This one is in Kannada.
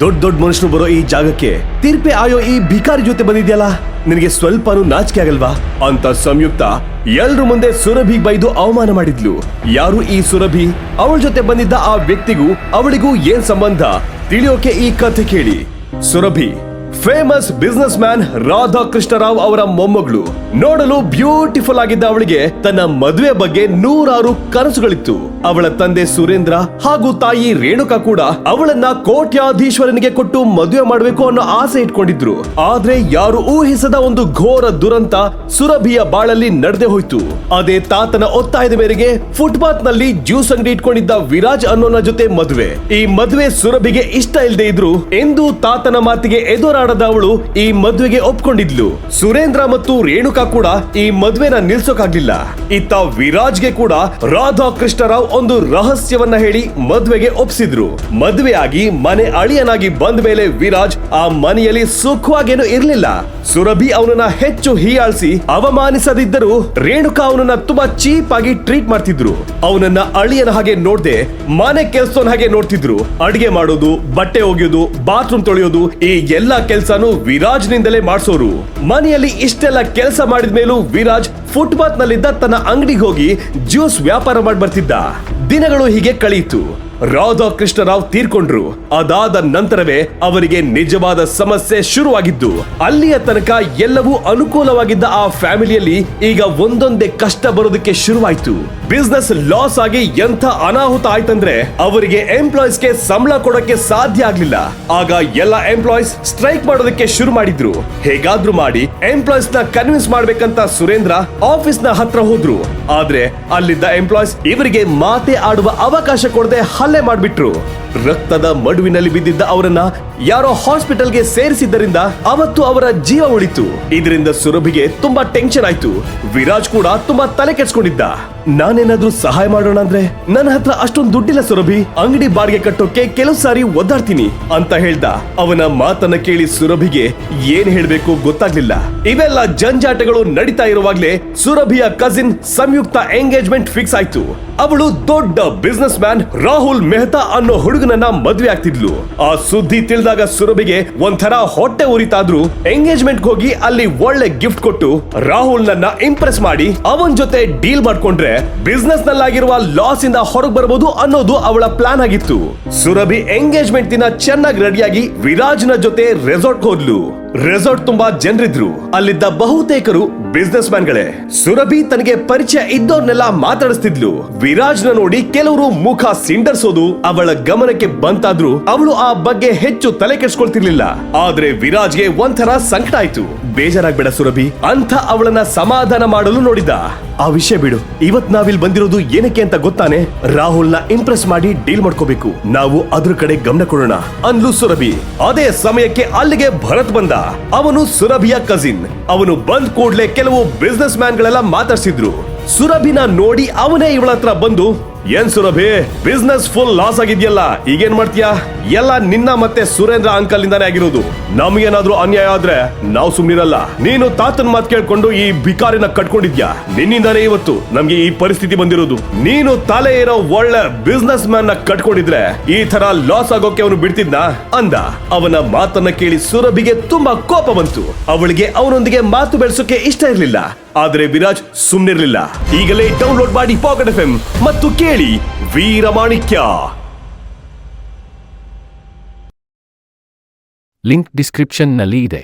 ದೊಡ್ಡ ದೊಡ್ಡ ಮನುಷ್ಯರು ಬರೋ ಈ ಜಾಗಕ್ಕೆ ತೀರ್ಪೆ ಆಯೋ ಈ ಭಿಕಾರಿ ಜೊತೆ ಬಂದಿದ್ಯಲ್ಲ? ನಿನಗೆ ಸ್ವಲ್ಪನೂ ನಾಚಿಕೆ ಆಗಲ್ವಾ? ಅಂತ ಸಂಯುಕ್ತ ಎಲ್ರ ಮುಂದೆ ಸುರಭಿ ಬೈದು ಅವಮಾನ ಮಾಡಿದ್ಲು. ಯಾರು ಈ ಸುರಭಿ? ಅವಳ ಜೊತೆ ಬಂದಿದ್ದ ಆ ವ್ಯಕ್ತಿಗೂ ಅವಳಿಗೂ ಏನ್ ಸಂಬಂಧ? ತಿಳಿಯೋಕೆ ಈ ಕಥೆ ಕೇಳಿ. Surabhi famous business Radha Krishnarao ಅವರ ಮೊಮ್ಮಗಳು. ನೋಡಲು ಬ್ಯೂಟಿಫುಲ್ ಆಗಿದ್ದ ಅವಳಿಗೆ ತನ್ನ ಮದುವೆ ಬಗ್ಗೆ ನೂರಾರು ಕನಸುಗಳಿತ್ತು. ಅವಳ ತಂದೆ ಸುರೇಂದ್ರ ಹಾಗೂ ತಾಯಿ ರೇಣುಕಾ ಕೂಡ ಅವಳನ್ನ ಕೋಟ್ಯಾಧೀಶ್ವರನಿಗೆ ಕೊಟ್ಟು ಮದುವೆ ಮಾಡಬೇಕು ಅನ್ನೋ ಆಸೆ ಇಟ್ಕೊಂಡಿದ್ರು. ಆದ್ರೆ ಯಾರು ಊಹಿಸದ ಒಂದು ಘೋರ ದುರಂತ ಸುರಭಿಯ ಬಾಳಲ್ಲಿ ನಡೆದೇ ಹೋಯ್ತು. ಅದೇ ತಾತನ ಒತ್ತಾಯದ ಮೇರೆಗೆ ಫುಟ್ಪಾತ್ನಲ್ಲಿ ಜ್ಯೂಸ್ ಅಂಗಡಿ ಇಟ್ಕೊಂಡಿದ್ದ ವಿರಾಜ್ ಅನ್ನೋನ ಜೊತೆ ಮದುವೆ. ಈ ಮದುವೆ ಸುರಭಿಗೆ ಇಷ್ಟ ಇಲ್ಲದೆ ಇದ್ರು ಎಂದು ತಾತನ ಮಾತಿಗೆ ಎದುರಾಡದ ಅವಳು ಈ ಮದುವೆಗೆ ಒಪ್ಕೊಂಡಿದ್ಲು. ಸುರೇಂದ್ರ ಮತ್ತು ರೇಣುಕಾ ಕೂಡ ಈ ಮದುವೆನ ನಿಲ್ಸೋಕಾಗ್ಲಿಲ್ಲ. ಇತ್ತ ವಿರಾಜ್ಗೆ ಕೂಡ ರಾಧಾ ಕೃಷ್ಣರಾವ್ ಒಂದು ರಹಸ್ಯವನ್ನ ಹೇಳಿ ಮದ್ವೆಗೆ ಒಪ್ಸಿದ್ರು. ಮದ್ವೆಯಾಗಿ ಮನೆ ಅಳಿಯನಾಗಿ ಬಂದ ಮೇಲೆ ವಿರಾಜ್ ಆ ಮನೆಯಲ್ಲಿ ಸುಖವಾಗೇನು ಇರ್ಲಿಲ್ಲ. ಸುರಭಿ ಅವನನ್ನ ಹೆಚ್ಚು ಹೀಯಾಳಿಸಿ ಅವಮಾನಿಸದಿದ್ದರೂ ರೇಣುಕಾ ಅವನನ್ನ ತುಂಬಾ ಚೀಪ್ ಆಗಿ ಟ್ರೀಟ್ ಮಾಡ್ತಿದ್ರು. ಅವನನ್ನ ಅಳಿಯನ ಹಾಗೆ ನೋಡ್ದೆ ಮನೆ ಕೆಲ್ಸೋನ್ ಹಾಗೆ ನೋಡ್ತಿದ್ರು. ಅಡಿಗೆ ಮಾಡೋದು, ಬಟ್ಟೆ ಒಗೆಯೋದು ಬಾತ್ರೂಮ್ ತೊಳೆಯೋದು, ಈ ಎಲ್ಲಾ ಕೆಲ್ಸನೂ ವಿರಾಜ್ ನಿಂದಲೇ ಮಾಡಿಸೋರು. ಮನೆಯಲ್ಲಿ ಇಷ್ಟೆಲ್ಲ ಕೆಲಸ ಮಾಡಿದ ಮೇಲೂ ವಿರಾಜ್ ಫುಟ್ಪಾತ್ ನಲ್ಲಿದ್ದ ತನ್ನ ಅಂಗಡಿಗೆ ಹೋಗಿ ಜ್ಯೂಸ್ ವ್ಯಾಪಾರ ಮಾಡಿ ಬರ್ತಿದ್ದ ದಿನಗಳು ಹೀಗೆ ಕಳೆಯಿತು. ರಾಧಾ ಕೃಷ್ಣರಾವ್ ತೀರ್ಕೊಂಡ್ರು. ಅದಾದ ನಂತರವೇ ಅವರಿಗೆ ನಿಜವಾದ ಸಮಸ್ಯೆ ಶುರುವಾಗಿದ್ದು, ಅಲ್ಲಿಯ ತನಕ ಎಲ್ಲವೂ ಅನುಕೂಲವಾಗಿದ್ದ ಆ ಫ್ಯಾಮಿಲಿಯಲ್ಲಿ ಈಗ ಒಂದೊಂದೇ ಕಷ್ಟ ಬರೋದಕ್ಕೆ ಶುರುವಾಯ್ತು. ಬಿಸ್ನೆಸ್ ಲಾಸ್ ಆಗಿ ಎಂಥ ಅನಾಹುತ ಆಯ್ತಂದ್ರೆ ಅವರಿಗೆ ಎಂಪ್ಲಾಯ್ಸ್ಗೆ ಸಂಬಳ ಕೊಡಕ್ಕೆ ಸಾಧ್ಯ ಆಗ್ಲಿಲ್ಲ. ಆಗ ಎಲ್ಲ ಎಂಪ್ಲಾಯೀಸ್ ಸ್ಟ್ರೈಕ್ ಮಾಡೋದಕ್ಕೆ ಶುರು ಮಾಡಿದ್ರು. ಹೇಗಾದ್ರೂ ಮಾಡಿ ಎಂಪ್ಲಾಯ್ಸ್ನ ಕನ್ವಿನ್ಸ್ ಮಾಡ್ಬೇಕಂತ ಸುರೇಂದ್ರ ಆಫೀಸ್ನ ಹತ್ರ ಹೋದ್ರು. ಆದ್ರೆ ಅಲ್ಲಿದ್ದ ಎಂಪ್ಲಾಯೀಸ್ ಇವರಿಗೆ ಮಾತೆ ಆಡುವ ಅವಕಾಶ ಕೊಡದೆ ಹಲ್ಲೆ ಮಾಡ್ಬಿಟ್ರು. ರಕ್ತದ ಮಡುವಿನಲ್ಲಿ ಬಿದ್ದಿದ್ದ ಅವರನ್ನ ಯಾರೋ ಹಾಸ್ಪಿಟಲ್ಗೆ ಸೇರಿಸಿದ್ದರಿಂದ ಅವತ್ತು ಅವರ ಜೀವ ಉಳಿತು. ಇದರಿಂದ ಸುರಭಿಗೆ ತುಂಬಾ ಟೆನ್ಷನ್ ಆಯ್ತು. ವಿರಾಜ್ ಕೂಡ ತುಂಬಾ ತಲೆ ಕೆಡ್ಸ್ಕೊಂಡಿದ್ದ. ನಾನೇನಾದ್ರೂ ಸಹಾಯ ಮಾಡೋಣ ಅಂದ್ರೆ? ನನ್ನ ಹತ್ರ ಅಷ್ಟೊಂದು ದುಡ್ಡಿಲ್ಲ ಸುರಭಿ. ಅಂಗಡಿ ಬಾಡಿಗೆ ಕಟ್ಟೋಕೆ ಕೆಲವು ಸಾರಿ ಒದ್ದಾಡ್ತೀನಿ ಅಂತ ಹೇಳ್ದ. ಅವನ ಮಾತನ್ನ ಕೇಳಿ ಸುರಭಿಗೆ ಏನ್ ಹೇಳ್ಬೇಕು ಗೊತ್ತಾಗ್ಲಿಲ್ಲ. ಇವೆಲ್ಲ ಜಂಜಾಟಗಳು ನಡೀತಾ ಇರುವಾಗ್ಲೇ ಸುರಭಿಯ ಕಸಿನ್ ಸಂಯುಕ್ತ ಎಂಗೇಜ್ಮೆಂಟ್ ಫಿಕ್ಸ್ ಆಯ್ತು. ಅವಳು ದೊಡ್ಡ ಬಿಸ್ನೆಸ್ ಮ್ಯಾನ್ ರಾಹುಲ್ ಮೆಹ್ತಾ ಅನ್ನೋ ಹುಡುಗನನ್ನ ಮದ್ವೆ ಆಗ್ತಿದ್ಲು. ಆ ಸುದ್ದಿ ತಿಳಿದಾಗ ಸುರಭಿಗೆ ಒಂಥರ ಹೊಟ್ಟೆ ಉರಿತಾದ್ರು ಎಂಗೇಜ್ಮೆಂಟ್ ಹೋಗಿ ಅಲ್ಲಿ ಒಳ್ಳೆ ಗಿಫ್ಟ್ ಕೊಟ್ಟು ರಾಹುಲ್ ನನ್ನ ಇಂಪ್ರೆಸ್ ಮಾಡಿ ಅವನ್ ಜೊತೆ ಡೀಲ್ ಮಾಡ್ಕೊಂಡ್ರೆ ಬಿಸ್ನೆಸ್ ನಲ್ಲಾಗಿರುವ ಲಾಸ್ ಇಂದ ಹೊರಗ್ ಬರಬಹುದು ಅನ್ನೋದು ಅವಳ ಪ್ಲಾನ್ ಆಗಿತ್ತು. ಸುರಭಿ ಎಂಗೇಜ್ಮೆಂಟ್ ದಿನ ಚೆನ್ನಾಗಿ ರೆಡಿಯಾಗಿ ವಿರಾಜ್ನ ಜೊತೆ ರೆಸಾರ್ಟ್ ಹೋದ್ಲು. ರೆಸಾರ್ಟ್ ತುಂಬಾ ಜನರಿದ್ರು. ಅಲ್ಲಿದ್ದ ಬಹುತೇಕರು ಬಿಸ್ನೆಸ್ ಮ್ಯಾನ್ಗಳೇ ಸುರಭಿ ತನಗೆ ಪರಿಚಯ ಇದ್ದವ್ರನ್ನೆಲ್ಲ ಮಾತಾಡಿಸ್ತಿದ್ಲು. ನ ನೋಡಿ ಕೆಲವರು ಮುಖ ಸಿಂಡರ್ಸೋದು ಅವಳ ಗಮನಕ್ಕೆ ಬಂತಾದ್ರೂ ಅವಳು ಆ ಬಗ್ಗೆ ಹೆಚ್ಚು ತಲೆ ಕೆಡ್ಸ್ಕೊಳ್ತಿರ್ಲಿಲ್ಲ. ಆದ್ರೆ ವಿರಾಜ್ಗೆ ಒಂಥರ ಸಂಕಟ ಆಯ್ತು. ಬೇಜಾರಾಗ್ಬೇಡ ಸುರಭಿ. ಅಂತ ಅವಳನ್ನ ಸಮಾಧಾನ ಮಾಡಲು ನೋಡಿದ ಆ ವಿಷಯ ಬಿಡು. ಇವತ್ ನಾವಿಲ್ ಬಂದಿರೋದು ಏನಕ್ಕೆ ಅಂತ ಗೊತ್ತಾನೆ? ರಾಹುಲ್ನ ಇಂಪ್ರೆಸ್ ಮಾಡಿ ಡೀಲ್ ಮಾಡ್ಕೋಬೇಕು. ನಾವು ಅದ್ರ ಕಡೆ ಗಮನ ಕೊಡೋಣ. ಅಂದ್ಲು ಸುರಭಿ. ಅದೇ ಸಮಯಕ್ಕೆ ಅಲ್ಲಿಗೆ ಭರತ್ ಬಂದ. ಅವನು ಸುರಭಿಯ ಕಸಿನ್ ಅವನು ಬಂದ್ ಕೂಡ್ಲೆ ಕೆಲವು ಬಿಸ್ನೆಸ್ ಮ್ಯಾನ್ ಗಳೆಲ್ಲ ಮಾತಾಡ್ಸಿದ್ರು. ಸುರಭಿನ ನೋಡಿ ಅವನೇ ಇವಳ ಬಂದು ಏನ್ ಸುರಭಿ? ಬಿಸ್ನೆಸ್ ಫುಲ್ ಲಾಸ್ ಆಗಿದ್ಯಲ್ಲ, ಈಗೇನ್ ಮಾಡ್ತೀಯಾ? ಎಲ್ಲ ನಿನ್ನ ಮತ್ತೆ ಸುರೇಂದ್ರ ಅಂಕಲ್ ಇಂದಾನೆ ಆಗಿರೋದು. ನಮ್ಗೇನಾದ್ರೂ ಅನ್ಯಾಯ ಆದ್ರೆ ನಾವು ಸುಮ್ನಿರಲ್ಲ. ನೀನು ತಾತನ್ ಮಾತ್ ಕೇಳ್ಕೊಂಡು ಈ ಬಿಕಾರಿನ ಕಟ್ಕೊಂಡಿದ್ಯಾ? ನಿನ್ನಿಂದಾನೇ ಇವತ್ತು ನಮ್ಗೆ ಈ ಪರಿಸ್ಥಿತಿ ಬಂದಿರೋದು. ನೀನು ತಲೆ ಇರೋ ಒಳ್ಳೆ ಬಿಸ್ನೆಸ್ ಮ್ಯಾನ್ ಕಟ್ಕೊಂಡಿದ್ರೆ ಈ ತರ ಲಾಸ್ ಆಗೋಕೆ ಅವನು ಬಿಡ್ತಿದ್ನ? ಅಂದ. ಅವನ ಮಾತನ್ನ ಕೇಳಿ ಸುರಭಿಗೆ ತುಂಬಾ ಕೋಪ ಬಂತು. ಅವಳಿಗೆ ಅವನೊಂದಿಗೆ ಮಾತು ಬೆಳೆಸೋಕೆ ಇಷ್ಟ ಇರಲಿಲ್ಲ. ಆದ್ರೆ ವಿರಾಜ್ ಸುಮ್ಮನಿರಲಿಲ್ಲ ಈಗಲೇ ಡೌನ್ಲೋಡ್ ಮಾಡಿ ಪಾಕೆಟ್ ಎಫ್ ಮತ್ತು ಕೇಳಿ ವೀರಮಾಣಿಕ್ಯ ಲಿಂಕ್ ಡಿಸ್ಕ್ರಿಪ್ಷನ್ನಲ್ಲಿ ಇದೆ.